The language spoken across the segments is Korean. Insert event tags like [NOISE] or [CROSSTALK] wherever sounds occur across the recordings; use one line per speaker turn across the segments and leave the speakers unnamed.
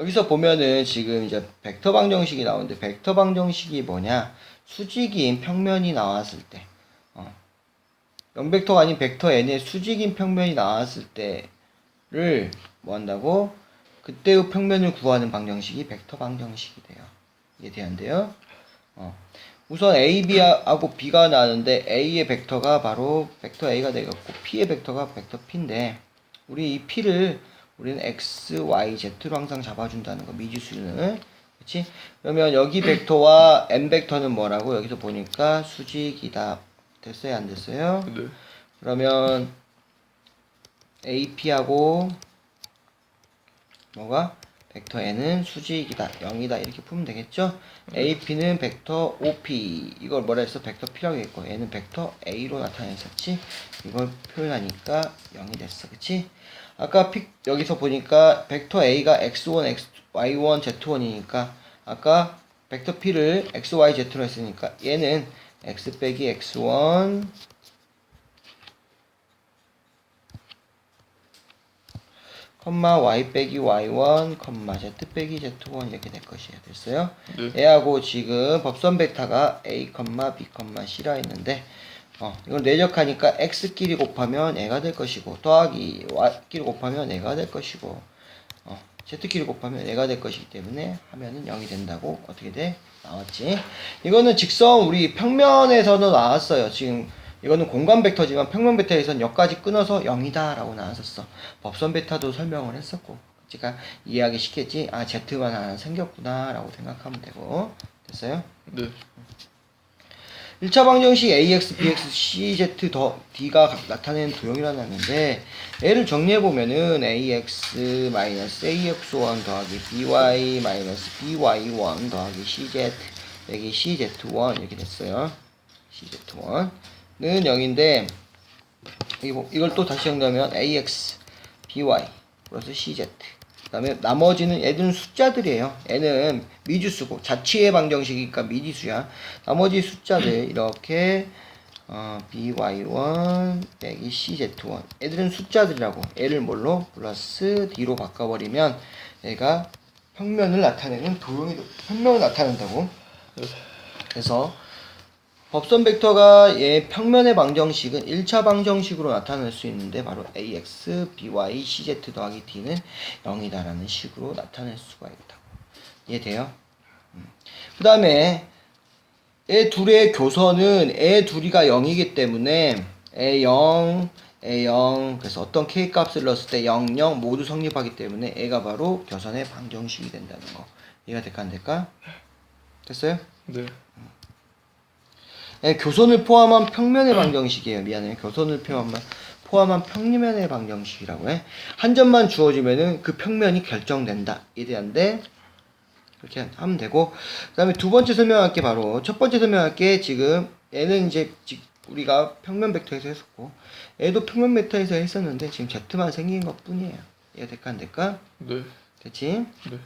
여기서 보면은 지금 이제 벡터 방정식이 나오는데 벡터 방정식이 뭐냐? 수직인 평면이 나왔을 때, 어. 0벡터가 아닌 벡터 n의 수직인 평면이 나왔을 때를 뭐 한다고? 그때의 평면을 구하는 방정식이 벡터 방정식이 돼요. 이해되는데요? 어. 우선 A, B하고 B가 나는데 A의 벡터가 바로 벡터 A가 되겠고 P의 벡터가 벡터 P인데 우리 이 P를 우리는 X, Y, Z로 항상 잡아준다는 거 미지수는 그렇지? 그러면 여기 벡터와 M 벡터는 뭐라고 여기서 보니까 수직이다 됐어요 안 됐어요?
네.
그러면 AP하고 뭐가 벡터 n은 수직이다 0이다 이렇게 풀면 되겠죠? AP는 벡터 OP 이걸 뭐라 했어? 벡터 P라고 했고 얘는 벡터 A로 나타냈었지? 이걸 표현하니까 0이 됐어 그치? 아까 픽 여기서 보니까 벡터 A가 X1, X, Y1, Z1이니까 아까 벡터 P를 X, Y, Z로 했으니까 얘는 X 빼기 X1 컴마 y 빼기 y1 컴마 z 빼기 z1 이렇게 될 것이야 됐어요?
네.
얘하고 지금 법선 베타가 a 컴마 b 컴마 c라 있는데 어 이건 내적하니까 x끼리 곱하면 애가 될 것이고 더하기 y끼리 곱하면 애가 될 것이고 어 z끼리 곱하면 애가 될 것이기 때문에 하면은 0이 된다고 어떻게 돼? 나왔지? 이거는 직선 우리 평면에서도 나왔어요 지금 이거는 공간 벡터지만 평면 벡터에선 여기까지 끊어서 0이다 라고 나왔었어 법선 베타도 설명을 했었고 제가 이해하기 쉽겠지 아 Z만 하나 생겼구나 라고 생각하면 되고 됐어요?
네.
1차 방정식 AX, BX, CZ 더 D가 나타내는 도형이라 나는데 얘를 정리해 보면은 AX 마이너스 AX1 더하기 BY 마이너스 BY1 더하기 CZ 여기 CZ1 이렇게 됐어요. CZ1 는 0인데 이거- 이걸 또 다시 정리하면 AX, BY 플러스 CZ 그 다음에 나머지는 애들은 숫자들이에요. 애는 미지수고 자취의 방정식이니까 미지수야. 나머지 숫자들 [CLEARS THROAT] 이렇게 어, by1 빼기 cz1 애들은 숫자들이라고. 애를 뭘로? 플러스 d로 바꿔버리면 얘가 평면을 나타내는 도형이 평면을 나타낸다고. 그래서 법선 벡터가 얘 평면의 방정식은 1차 방정식으로 나타낼 수 있는데 바로 ax, by, cz 더하기 d는 0이다라는 식으로 나타낼 수가 있다고 이해돼요? 그 다음에 애 둘의 교선은 애 둘이가 0이기 때문에 애0, 애0 그래서 어떤 k 값을 넣었을 때 0, 0 모두 성립하기 때문에 애가 바로 교선의 방정식이 된다는 거 이해가 될까 안 될까? 됐어요?
네.
예, 교선을 포함한 평면의 방정식이에요. 미안해요. 교선을 포함한 포함한 평면의 방정식이라고 해. 한 점만 주어지면은 그 평면이 결정된다. 에 대한데 그렇게 하면 되고 그다음에 두 번째 설명할 게 바로 첫 번째 설명할 게 지금 얘는 이제 지- 우리가 평면 벡터에서 했었고 얘도 평면 벡터에서 했었는데 지금 Z만 생긴 것 뿐이에요. 이해 될까 안 될까?
네.
됐지?
네.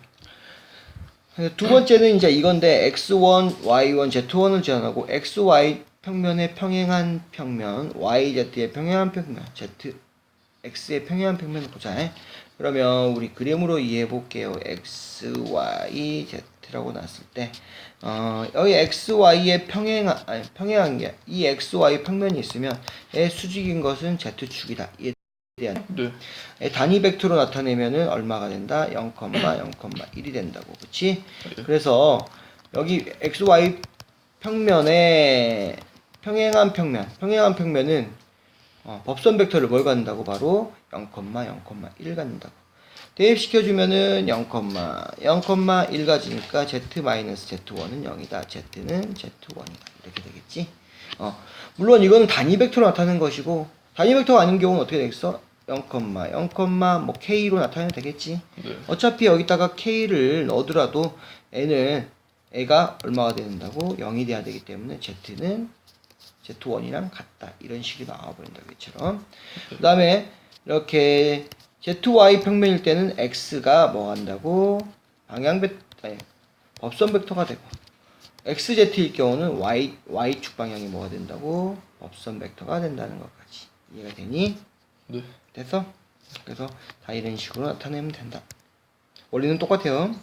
두 번째는 이제 이건데 x1, y1, z1을 제한하고 xy 평면의 평행한 평면, yz의 평행한 평면, z, x의 평행한 평면을 보자. 그러면 우리 그림으로 이해해 볼게요. x, y, z라고 나왔을 때, 어, 여기 x, y의 평행한, 아니, 평행한 게, 이 x, y 평면이 있으면, 의 수직인 것은 z축이다. 대한
네.
예, 단위 벡터로 나타내면은 얼마가 된다? 0,0,1이 된다고. 그치? 그래서 여기 xy 평면에 평행한 평면, 평행한 평면은 어, 법선 벡터를 뭘 갖는다고? 바로 0,0,1 갖는다고. 대입시켜 주면은 0,0,1 가지니까 z-z1은 0이다. z는 z1이다. 이렇게 되겠지? 어, 물론 이거는 단위 벡터로 나타내는 것이고, 단위 벡터가 아닌 경우는 어떻게 되겠어? 0, 0, 뭐 k로 나타내면 되겠지?
네.
어차피 여기다가 k를 넣어두라도 n은 애가 얼마가 된다고? 0이 돼야 되기 때문에 z는 z1이랑 같다. 이런 식이 나와버린다 이처럼. 그 다음에 이렇게 zy 평면일 때는 x가 뭐 한다고? 방향 벡 아니, 법선 벡터가 되고. Xz일 경우는 y y축 방향이 뭐가 된다고? 법선 벡터가 된다는 것까지. 이해가 되니?
네.
됐어? 그래서 다 이런 식으로 나타내면 된다. 원리는 똑같아요.